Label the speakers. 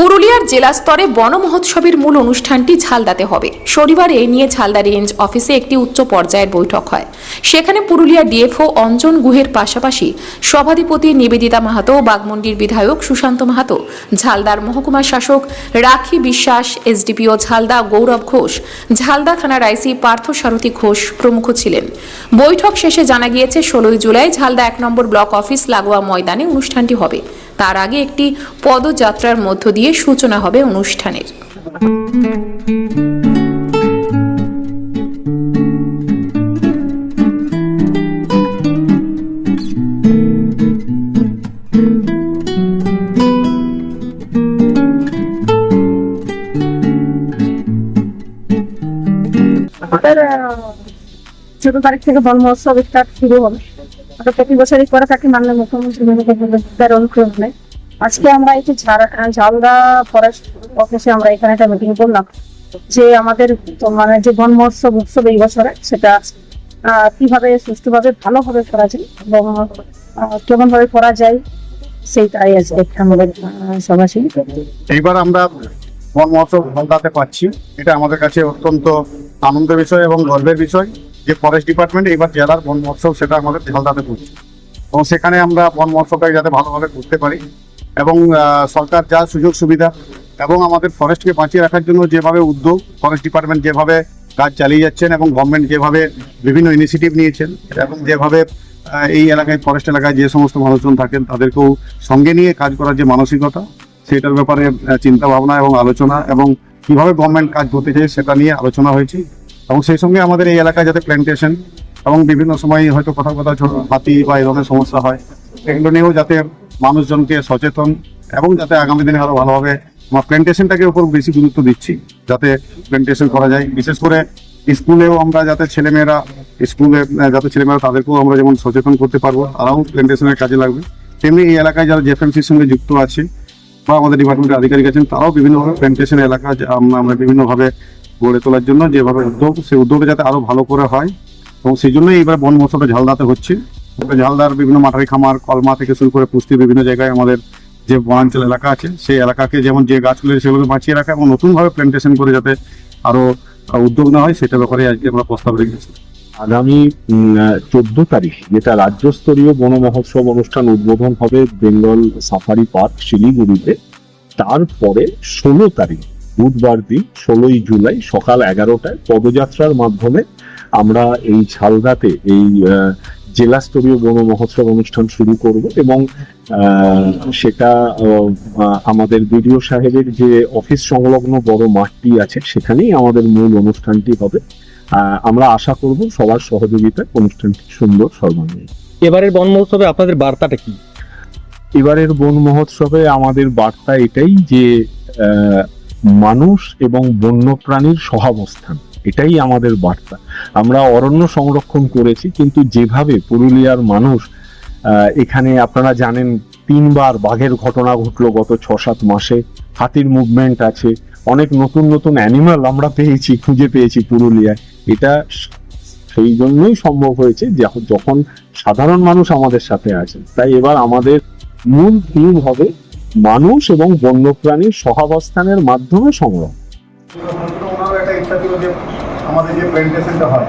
Speaker 1: পুরুলিয়ার জেলা স্তরে বন মহোৎসবের মূল অনুষ্ঠানটি ঝালদাতে হবে। শনিবার এ নিয়ে ঝালদা রেঞ্জ অফিসে একটি উচ্চ পর্যায়ের বৈঠক হয়। সেখানে পুরুলিয়া ডিএফও অঞ্জন গুহের পাশাপাশি সভাধিপতি নিবেদিতা মাহাতো, বাগমন্ডির বিধায়ক সুশান্ত মাহাতো, ঝালদার মহকুমা শাসক রাখি বিশ্বাস, এসডিপিও ঝালদা গৌরব ঘোষ, ঝালদা থানার আইসি পার্থ সারথী ঘোষ প্রমুখ ছিলেন। বৈঠক শেষে জানা গিয়েছে, ষোলোই জুলাই ঝালদা এক নম্বর ব্লক অফিস লাগোয়া ময়দানে অনুষ্ঠানটি হবে। তার আগে একটি পদযাত্রার মধ্য দিয়ে সূচনা হবে অনুষ্ঠানের।
Speaker 2: চোদ্দ তারিখ থেকে বন মহোৎসব স্টার্ট শুরু হবে। প্রতি বছরই করে থাকি, মাননীয় মুখ্যমন্ত্রী মমতা বন্দ্যোপাধ্যায়ের অনুপ্রেরণায় আজকে আমরা এই যে ঝালদা ফরেস্ট অফিসে আমরা এখানে একটা মিটিং করলাম, যে আমাদের মানে যে বন মহোৎসব, উৎসব এই বছরে, সেটা কীভাবে সুষ্ঠুভাবে ভালোভাবে করা যায় এবং কেমন ভাবে করা যায়, সেইটাই আজকে আমাদের সভা ছিল
Speaker 3: এইবার আমরা বন মহোৎসব হলদাতে পাচ্ছি। এটা আমাদের কাছে অত্যন্ত আনন্দের বিষয় এবং গর্বের বিষয়। যে ফরেস্ট ডিপার্টমেন্ট এবার জেলার বন মহোৎসব সেটা আমাদের হলদাতে করছে এবং সেখানে আমরা বন মহোৎসবটাকে যাতে ভালোভাবে করতে পারি এবং সরকার যা সুযোগ সুবিধা এবং আমাদের ফরেস্টকে বাঁচিয়ে রাখার জন্য যেভাবে উদ্যোগ ফরেস্ট ডিপার্টমেন্ট যেভাবে কাজ চালিয়ে যাচ্ছেন এবং গভর্নমেন্ট যেভাবে বিভিন্ন ইনিশিয়েটিভ নিয়েছেন এবং যেভাবে এই এলাকায় ফরেস্ট এলাকায় যে সমস্ত মানুষজন থাকেন তাদেরকেও সঙ্গে নিয়ে কাজ করার যে মানসিকতা, সেটার ব্যাপারে চিন্তা ভাবনা এবং আলোচনা এবং কীভাবে গভর্নমেন্ট কাজ করতে চাই সেটা নিয়ে আলোচনা হয়েছে। এবং সেই সঙ্গে আমাদের এই এলাকায় যাতে প্ল্যান্টেশন এবং বিভিন্ন সময় হয়তো কোথাও কোথাও হাতি বা এই ধরনের সমস্যা হয় এগুলো নিয়েও যাতে মানুষজনকে সচেতন এবং যাতে আগামী দিনে আরও ভালোভাবে আমরা প্ল্যান্টেশনটাকে উপর বেশি গুরুত্ব দিচ্ছি, যাতে প্ল্যান্টেশন করা যায়। বিশেষ করে স্কুলেও আমরা যাতে ছেলেমেয়েরা, স্কুলে যাতে ছেলেমেয়েরা তাদেরকেও আমরা যেমন সচেতন করতে পারব, তারাও প্ল্যান্টেশনের কাজে লাগবে। তেমনি এই এলাকায় যারা জেফএমসির সঙ্গে যুক্ত আছে বা আমাদের ডিপার্টমেন্টের আধিকারিক আছেন, তারাও বিভিন্নভাবে প্ল্যান্টেশন এলাকা আমরা বিভিন্নভাবে গড়ে তোলার জন্য যেভাবে উদ্যোগ, সেই উদ্যোগে যাতে আরও ভালো করে হয়। এবং সেই জন্যই এবার বন মহোৎসবটা ঝালদাতে হচ্ছে। ঝালদার বিভিন্ন মাঠারি খামার, কলমা থেকে শুরু করে পুষ্টি বিভিন্ন জায়গায় আমাদের যে বনাঞ্চল এলাকা আছে, সেই এলাকাকে যেমন যে গাছগুলো সেগুলোকে বাঁচিয়ে রাখা এবং নতুনভাবে প্ল্যান্টেশন করে যাতে আরও উদ্যোগ নেওয়া হয় সেটা ব্যাপারে আজকে আমরা প্রস্তাব রেখেছি।
Speaker 4: আগামী চোদ্দ তারিখ, যেটা রাজ্যস্তরীয় বন মহোৎসব অনুষ্ঠান উদ্বোধন হবে বেঙ্গল সাফারি পার্ক শিলিগুড়িতে, তারপরে ষোলো তারিখ বুধবার দিন ষোলোই জুলাই সকাল এগারোটায় পদযাত্রার মাধ্যমে আমরা এই ঝালদাতে এই আহ, জেলাস্তরীয় বন মহোৎসব অনুষ্ঠান শুরু করব এবং সেটা আমাদের বিডিও সাহেবের যে অফিস সংলগ্ন বড় মাঠটি আছে সেখানেই আমাদের মূল অনুষ্ঠানটি হবে। আমরা আশা করব সবার সহযোগিতায় অনুষ্ঠানটি সুন্দর সর্বাঙ্গীন।
Speaker 5: এবারের বন মহোৎসবে আপনাদের বার্তাটা কি?
Speaker 4: এবারের বন মহোৎসবে আমাদের বার্তা এটাই যে আহ, মানুষ এবং বন্যপ্রাণীর সহাবস্থান। এটাই আমাদের বার্তা। আমরা অরণ্য সংরক্ষণ করেছি, কিন্তু যেভাবে পুরুলিয়ার মানুষ এখানে আপনারা জানেন তিনবার বাঘের ঘটনা ঘটলো গত ছ সাত মাসে। হাতির মুভমেন্ট আছে, অনেক নতুন নতুন অ্যানিমাল আমরা পেয়েছি, খুঁজে পেয়েছি পুরুলিয়ায়। এটা সেই জন্যই সম্ভব হয়েছে যখন সাধারণ মানুষ আমাদের সাথে আছে, তাই এবার আমাদের মূল থিম হবে মানুষ এবং বন্যপ্রাণীর সহাবস্থানের মাধ্যমে
Speaker 3: যে আমাদের যে হয়